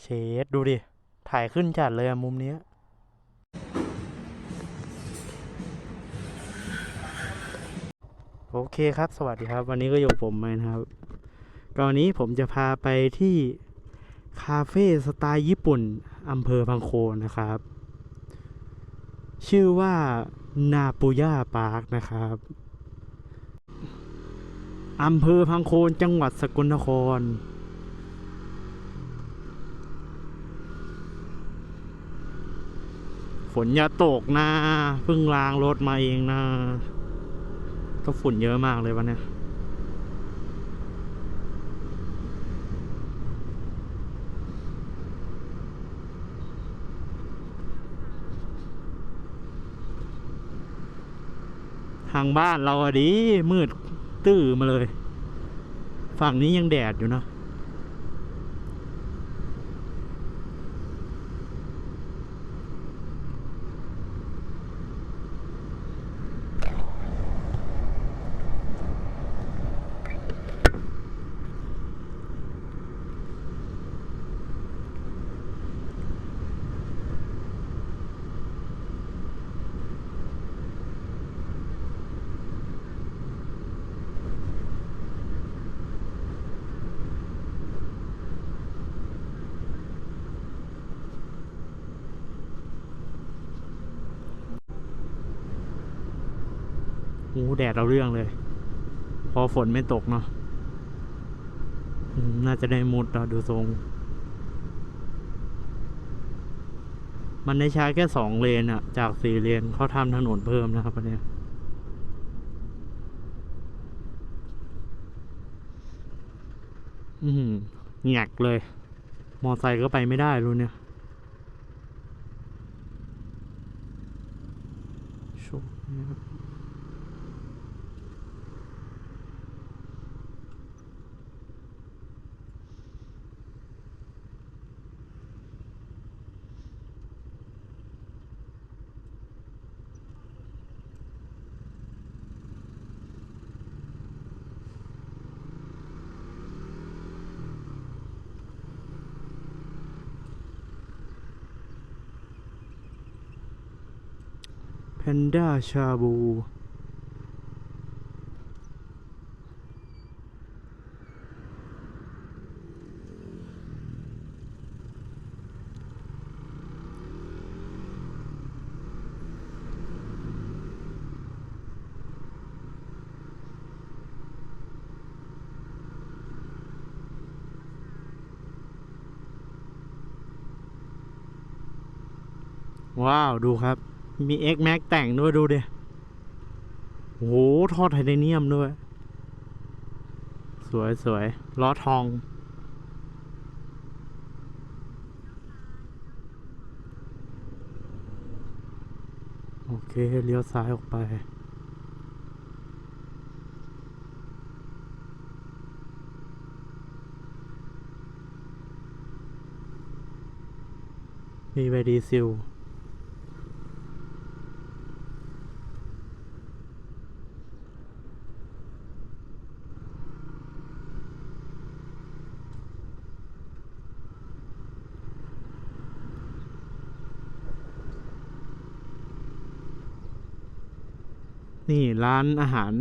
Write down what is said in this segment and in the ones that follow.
เชดดูดิ ถ่ายขึ้นจัดเลยอะมุมเนี้ยโอเคครับ สวัสดีครับ วันนี้ก็อยู่กับผมเลยนะครับก็วันนี้ผมจะพาไปที่ คาเฟ่สไตล์ญี่ปุ่นอำเภอพังโคนนะครับ ชื่อว่านาปุย่าปาร์คนะครับอำเภอพังโคนจังหวัดสกลนคร นอย่าตกนะเพิ่งล้างรถมาเองนะก็ฝุ่นเยอะมากเลยวันนี้ทางบ้านเราอะดีมืดตื้อมาเลย ฝั่งนี้ยังแดดอยู่นะ หแดดเราเรื่องเลย พอฝนไม่ตกเนาะน่าจะได้มุดเราดูทรง มันได้ใช้แค่สองเลนอะจากสี่เลนเขาทำถนนเพิ่มนะครับอันเนี้ยอืมหงักเลย มอไซค์ก็ไปไม่ได้รู้เนี่ย นด้าชาบู ว้าว ดูครับ มี X Max แต่งด้วยดูดิโอ้โหทอดไทเทเนียมด้วย สวยสวยล้อทอง โอเค เลี้ยวซ้ายออกไปมีไวดีซิล นี่ร้านอาหาร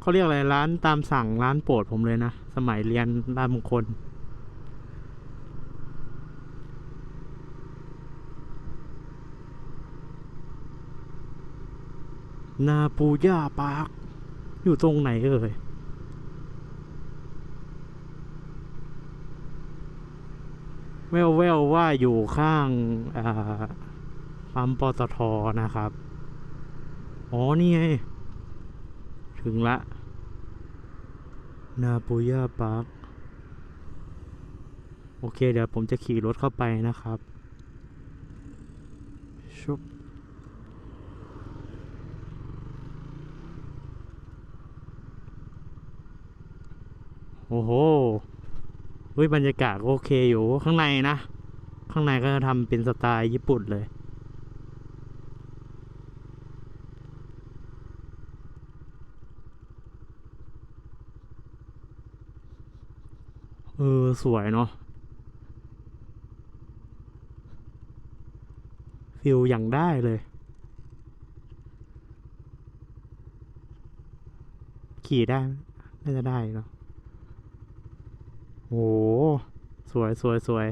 เขาเรียกอะไรร้านตามสั่งร้านโปรดผมเลยนะ สมัยเรียนรามมงคลนาปูย่าปาร์คอยู่ตรงไหนเอ่ยแววแววว่าอยู่ข้างอ่าปั๊มปตทนะครับ อ๋อ นี่ไง ถึงละ นาปูย่าปาร์คโอเค เดี๋ยวผมจะขี่รถเข้าไปนะครับ ชุบโอ้โหเฮ้ยบรรยากาศโอเคอยู่ข้างในนะ ข้างในก็จะทำเป็นสไตล์ญี่ปุ่นเลย เออ สวยเนาะฟิลอย่างได้เลย ขี่ได้ น่าจะได้เนาะโห สวยสวยสวย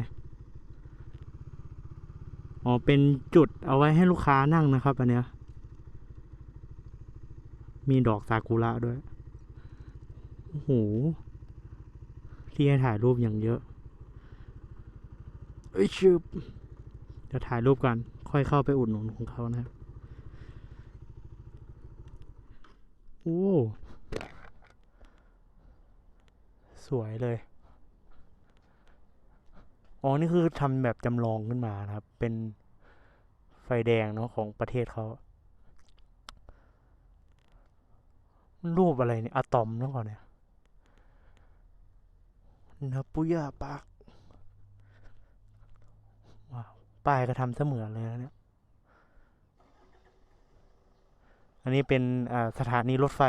อ๋อ เป็นจุดเอาไว้ให้ลูกค้านั่งนะครับ อันเนี้ย มีดอกซากุระด้วย โอ้โห ที่ให้ถ่ายรูปอย่างเยอะเอ้ยชืบจะถ่ายรูปกัน ค่อยเข้าไปอุดหนุนของเขานะครับ โอ้ สวยเลย อ๋อ นี่คือทำแบบจำลองขึ้นมานะครับ เป็นไฟแดงเนาะของประเทศเขา รูปอะไรเนี่ยอะตอมแล้วก่อนเนี่ย นาปุยะปากว้าวป้ายก็ทำเสมือนเลยนะเนี่ย อันนี้เป็นสถานีรถไฟ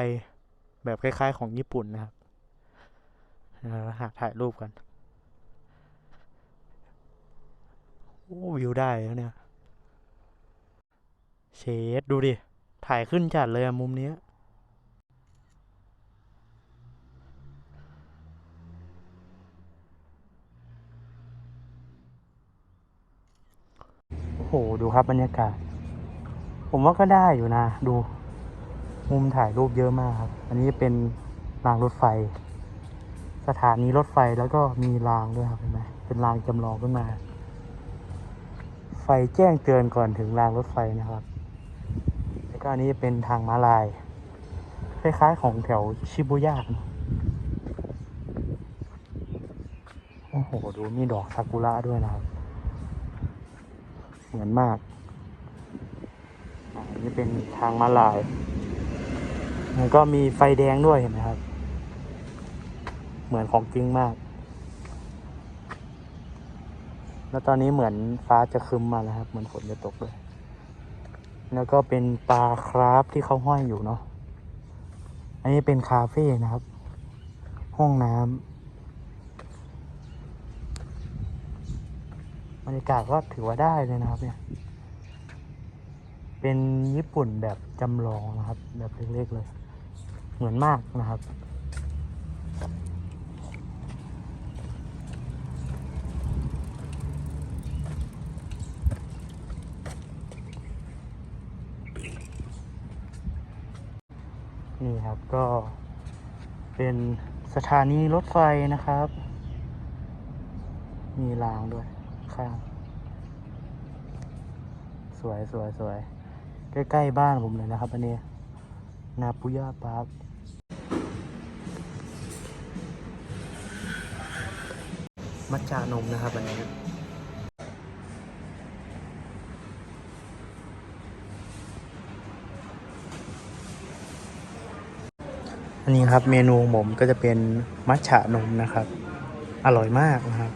แบบคล้าย ๆ ของญี่ปุ่นนะครับหาถ่ายรูปกันโอ้วิวได้แล้วเนี่ย เชดดูดิ ถ่ายขึ้นจัดเลยอะมุมเนี้ โอ้โหดูครับบรรยากาศ ผมว่าก็ได้อยู่นะ ดู มุมถ่ายรูปเยอะมากครับ อันนี้เป็นรางรถไฟ สถานีรถไฟแล้วก็มีรางด้วยครับเห็นไหมเป็นรางจำลองขึ้นมา ไฟแจ้งเตือนก่อนถึงรางรถไฟนะครับ แล้วก็อันนี้เป็นทางม้าลาย คล้ายๆของแถวชิบูย่าโอ้โห ดูมีดอกซากุระด้วยนะครับ เหมือนมากอันนี้เป็นทางมาลายแล้วก็มีไฟแดงด้วยเห็นไหมครับ เหมือนของจริงมาก แล้วตอนนี้เหมือนฟ้าจะคึมมาแล้วครับ เหมือนฝนจะตกด้วยแล้วก็เป็นปลาคราฟที่เขาห้อยอยู่เนาะ อันนี้เป็นคาเฟ่นะครับ ห้องน้ำ รรยากาศก็ถือว่าได้เลยนะครับ เนี่ย เป็นญี่ปุ่นแบบจำลองนะครับ แบบเล็กๆเลย เหมือนมากนะครับนี่ครับก็เป็นสถานีรถไฟนะครับ มีรางด้วย ข้าง สวยสวยสวยใกล้ ๆ บ้านผมเลยนะครับ อันนี้ นาปุย่าปาร์คมัจจานมนะครับอันนี้อันนี้ครับเมนูของผมก็จะเป็นมัทฉะนมนะครับ อร่อยมากนะครับ